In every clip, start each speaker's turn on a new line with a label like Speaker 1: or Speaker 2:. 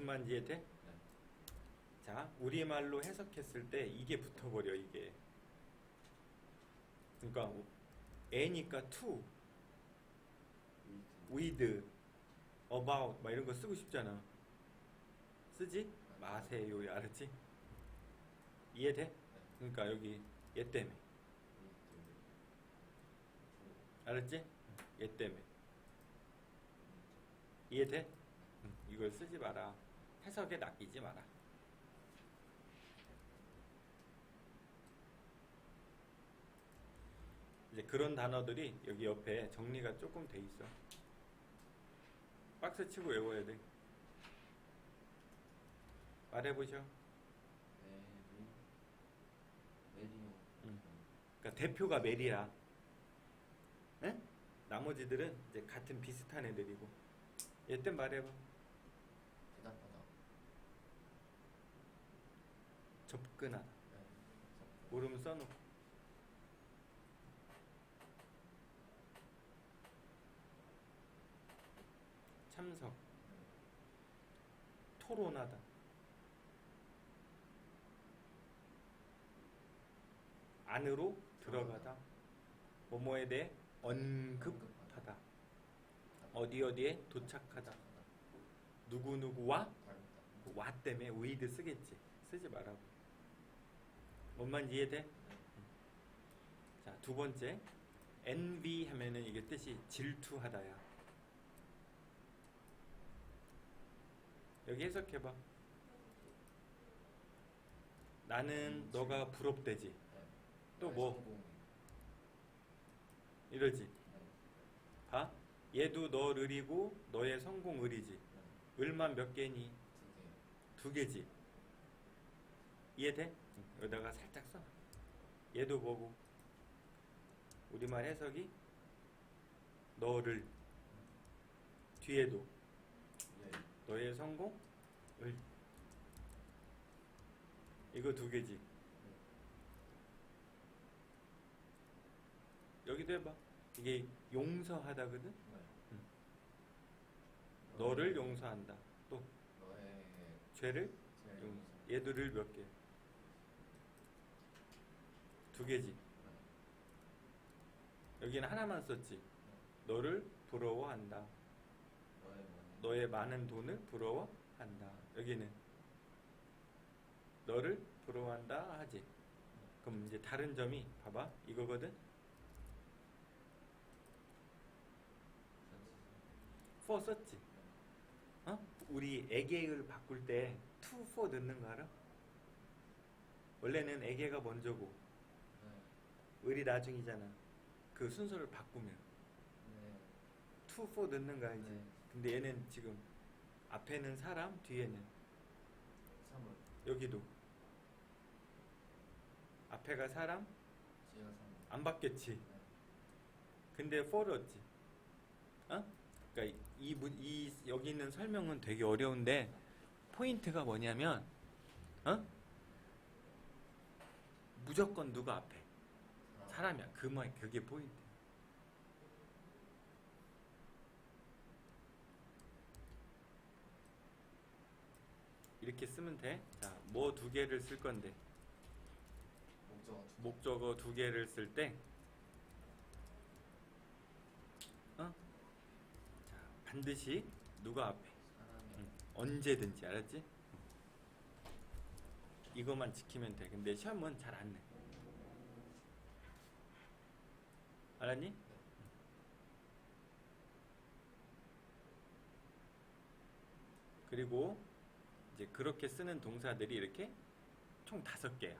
Speaker 1: 무슨 말인지 이해돼?
Speaker 2: 네.
Speaker 1: 자, 우리말로 해석했을 때 이게 붙어버려, 이게. 그러니까, 애니까 to, with, about, 막 이런 거 쓰고 싶잖아. 쓰지? 마세요, 알았지? 이해돼?
Speaker 2: 네.
Speaker 1: 그러니까 여기 얘 때문에. 알았지? 얘 때문에. 이해돼? 응, 이걸 쓰지 마라. 해석에 낚이지 마라. 이제 그런 단어들이 여기 옆에 정리가 조금 돼 있어. 박스 치고 외워야 돼. 말해보셔.
Speaker 2: 메리.
Speaker 1: 응. 그러니까 대표가 메리야. 응? 나머지들은 이제 같은 비슷한 애들이고. 얘때 말해봐.
Speaker 2: 대답하다.
Speaker 1: 접근하다.
Speaker 2: 네.
Speaker 1: 모르면 써놓고. 참석. 토론하다. 안으로 들어가다. 뭐뭐에 대해 언급하다. 어디 어디에 도착하다. 누구 누구와
Speaker 2: 다르다.
Speaker 1: 그와 때문에 with 쓰겠지. 쓰지 말라고. 뭔 말인지 이해돼? 자, 두 번째. envy 하면은 이게 뜻이 질투하다야. 여기 해석해 봐. 나는 너가 부럽대지.
Speaker 2: 네.
Speaker 1: 또
Speaker 2: 나의
Speaker 1: 뭐? 이러지.
Speaker 2: 네.
Speaker 1: 봐. 얘도 너 을이고 너의 성공 을이지.
Speaker 2: 네.
Speaker 1: 을만 몇 개니?
Speaker 2: 두
Speaker 1: 개지. 이해돼? 여기다가 살짝 써. 얘도 뭐고? 우리말 해석이 너를 뒤에도
Speaker 2: 네.
Speaker 1: 너의 성공 을 이거 두 개지. 여기도 해봐. 이게 용서하다거든.
Speaker 2: 네.
Speaker 1: 응. 너를 용서한다. 또
Speaker 2: 너의
Speaker 1: 죄를 용. 얘들을 몇 개? 두 개지.
Speaker 2: 네.
Speaker 1: 여기는 하나만 썼지. 너를 부러워한다.
Speaker 2: 너의 많은
Speaker 1: 돈을 부러워한다. 여기는 너를 부러워한다 하지. 그럼 이제 다른 점이 봐봐 이거거든. for 썼지. 어? 우리 애계를 바꿀 때 to for 넣는 거 알아? 원래는 애계가 먼저고
Speaker 2: 네.
Speaker 1: 을이 나중이잖아. 그 순서를 바꾸면
Speaker 2: 네.
Speaker 1: to for 넣는 거 알지?
Speaker 2: 네.
Speaker 1: 근데 얘는 지금 앞에는 사람, 뒤에는
Speaker 2: 사물.
Speaker 1: 여기도 앞에가 사람
Speaker 2: 지가 사물.
Speaker 1: 안 바뀌었지.
Speaker 2: 네.
Speaker 1: 근데 for를 얻지. 어? 그러니까 이, 문- 이 여기 있는 설명은 되게 어려운데 포인트가 뭐냐면 어? 무조건 누가 앞에 사람이야. 그말 그게 포인트. 이렇게 쓰면 돼. 자, 뭐 두 개를 쓸 건데
Speaker 2: 목적어 두 개.
Speaker 1: 목적어 두 개를 쓸 때, 어? 자, 반드시 누가 앞에, 응. 언제든지 알았지? 이것만 지키면 돼. 근데 시험은 잘 안 내. 알았니? 그리고 이제 그렇게 쓰는 동사들이 이렇게 총 다섯 개야.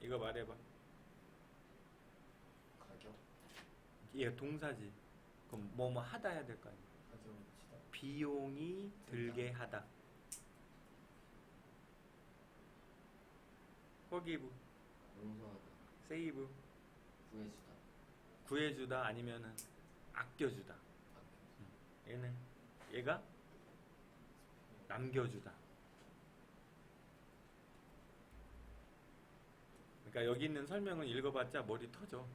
Speaker 1: 이거 말해봐.
Speaker 2: 가격.
Speaker 1: 얘가 동사지. 그럼 뭐 뭐 하다 해야 될 거 아니야. 비용이 들게 하다. 허기부,
Speaker 2: 용서하다.
Speaker 1: 세이브,
Speaker 2: 구해주다.
Speaker 1: 구해주다 아니면은 아껴주다.
Speaker 2: 아껴.
Speaker 1: 얘는 얘가 남겨주다. 그러니까 여기 있는 설명은 읽어봤자 머리 터져.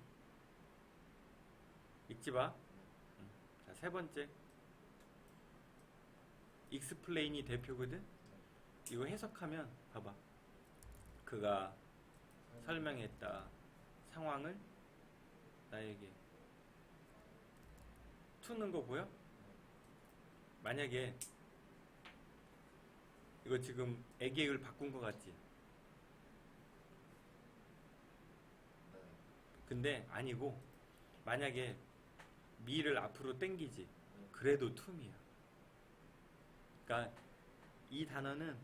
Speaker 1: 읽지 마. 응. 자, 세 번째. 익스플레인이 대표거든. 이거 해석하면 봐봐. 그가 설명했다 상황을 나에게 투는 거 보여? 만약에 이거 지금 애계를 바꾼 거 같지?
Speaker 2: 네.
Speaker 1: 근데 아니고 만약에 미를 앞으로 당기지 그래도 툼이야 그러니까 이 단어는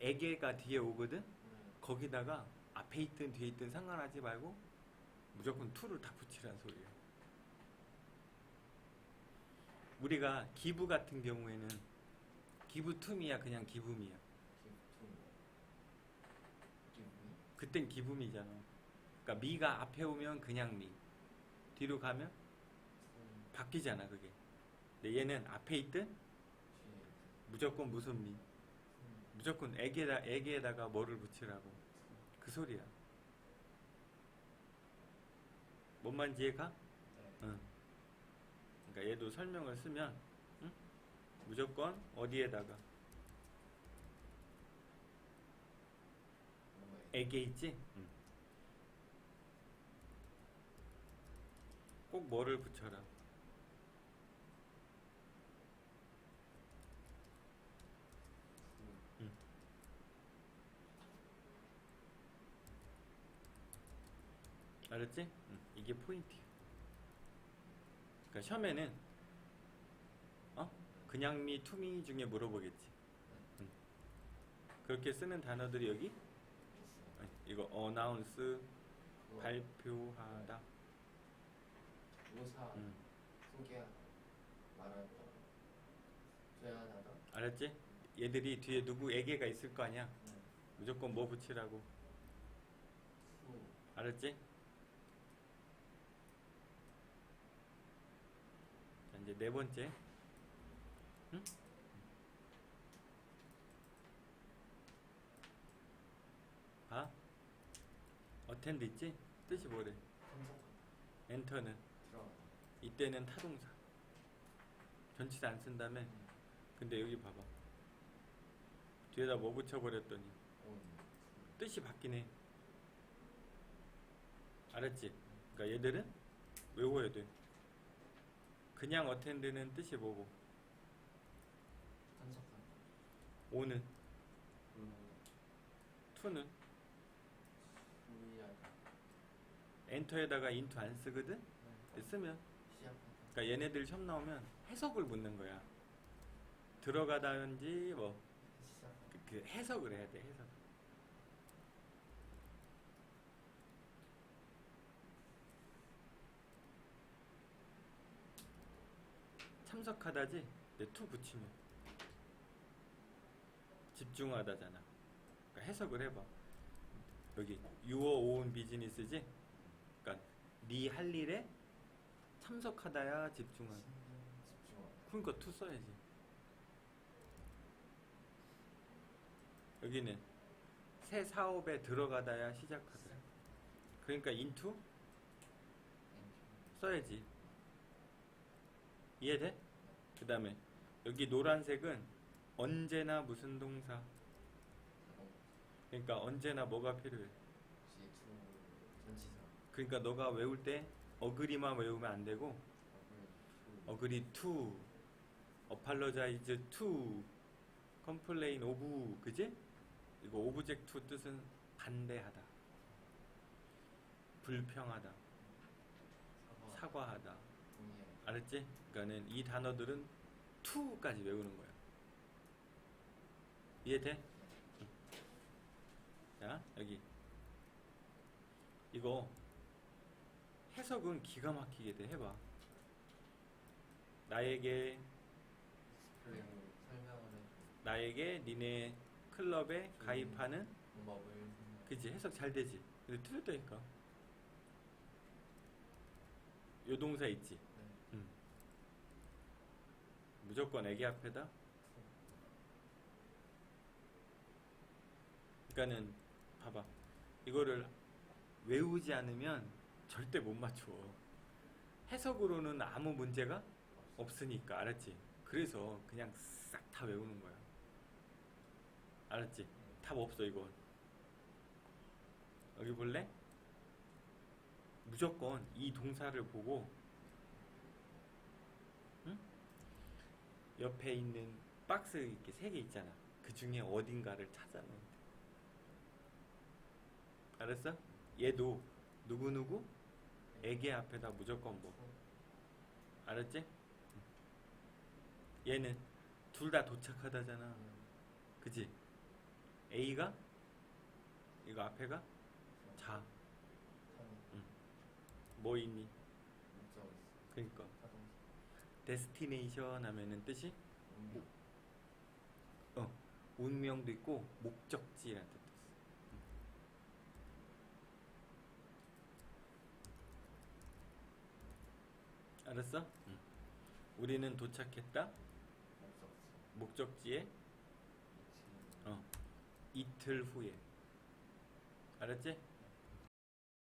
Speaker 1: 애계가 뒤에 오거든
Speaker 2: 네.
Speaker 1: 거기다가 앞에 있든 뒤에 있든 상관하지 말고 무조건 투를 다 붙이라는 소리야 우리가 기부 같은 경우에는 기부 툼이야 그냥.
Speaker 2: 기분.
Speaker 1: 그땐 기부미잖아 그러니까 미가 앞에 오면 그냥 미 뒤로 가면
Speaker 2: 음.
Speaker 1: 바뀌잖아 그게 근데 얘는 앞에 있든. 무조건 무슨 미
Speaker 2: 음.
Speaker 1: 무조건 애기에다 애기에다가 뭐를 붙이라고 그 소리야 뭔 말인지 이해가?
Speaker 2: 네.
Speaker 1: 응. 그러니까 얘도 설명을 쓰면 응? 무조건 어디에다가 애기 있지? 응. 꼭 뭐를 붙여라
Speaker 2: 음.
Speaker 1: 알았지? 응. 이게 포인트야 그러니까 시험에는 어? 그냥 미 투미 중에 물어보겠지 응. 그렇게 쓰는 단어들이 여기. 아니, 이거 어나운스
Speaker 2: 그거
Speaker 1: 발표하다
Speaker 2: 의사
Speaker 1: 응.
Speaker 2: 소개하다 말하다 제안하다
Speaker 1: 알았지? 얘들이 뒤에 누구 애계가 있을 거 아니야
Speaker 2: 네.
Speaker 1: 무조건 뭐 붙이라고
Speaker 2: 수
Speaker 1: 알았지? 이제 네 번째 응? 봐 어텐드 있지? 뜻이 뭐래? 엔터는 이때는 타동사 전치사 안 쓴다며
Speaker 2: 음.
Speaker 1: 근데 여기 봐봐 뒤에다 뭐 붙여버렸더니
Speaker 2: 온
Speaker 1: 뜻이 바뀌네 알았지? 그러니까 얘들은 외워야 돼 그냥 어텐드는 뜻이 뭐고?
Speaker 2: 참석하다
Speaker 1: 오는
Speaker 2: 음.
Speaker 1: 투는? 엔터에다가 인투 안 쓰거든?
Speaker 2: 네.
Speaker 1: 쓰면?
Speaker 2: 시작하다
Speaker 1: 그러니까 얘네들 시험 나오면 해석을 묻는 거야. 들어가다든지 뭐
Speaker 2: 시작하다
Speaker 1: 그, 그 해석을 해야 돼 해석 참석하다지 근데 투 붙이면 집중하다잖아 그러니까 해석을 해봐 여기 유어 오은 비즈니스지 그러니까 네 할 일에 참석하다야 집중하다 그러니까 투 써야지. 여기는 새 사업에 들어가다야 시작하다. 그러니까 인투 써야지. 이해돼? 그 다음에 여기 노란색은 언제나 무슨 동사. 그러니까 언제나 뭐가 필요해.
Speaker 2: 혹시 투 전치사
Speaker 1: 그러니까 너가 외울 때 어그리만 외우면 안 되고 어그리 to, apologize to, complain of, 그지? 이거 object to 뜻은 반대하다, 불평하다,
Speaker 2: 사과
Speaker 1: 사과하다. 알았지? 그러니까는 이 단어들은 to까지 외우는 거야. 이해돼? 응. 자, 여기. 이거 해석은 기가 막히게 돼. 해봐. 나에게 나에게 니네 클럽에 가입하는 그지 해석 잘 되지 근데 틀렸다니까 요 동사 있지. 무조건 애기 앞에다 그러니까는 봐봐 이거를 외우지 않으면 절대 못 맞춰 해석으로는 아무 문제가 없으니까 알았지 그래서 그냥 싹 다 외우는 거야. 알았지? 답 없어 이건. 여기 볼래? 무조건 이 동사를 보고 옆에 있는 박스 이렇게 세 개 있잖아. 그 중에 어딘가를 찾아내면 돼. 알았어? 얘도 누구 누구 애기 앞에다 무조건 뭐 알았지? 얘는 둘 다 도착하다잖아. 그지? A가 이거 앞에가 자. 뭐 있니?
Speaker 2: 자동차.
Speaker 1: 데스티네이션 하면은 뜻이
Speaker 2: 운명.
Speaker 1: 어 운명도 있고 목적지라는 뜻도 있어. 응. 알았어? 응. 우리는 도착했다.
Speaker 2: 목적지.
Speaker 1: 목적지에. 어 이틀 후에. 알았지?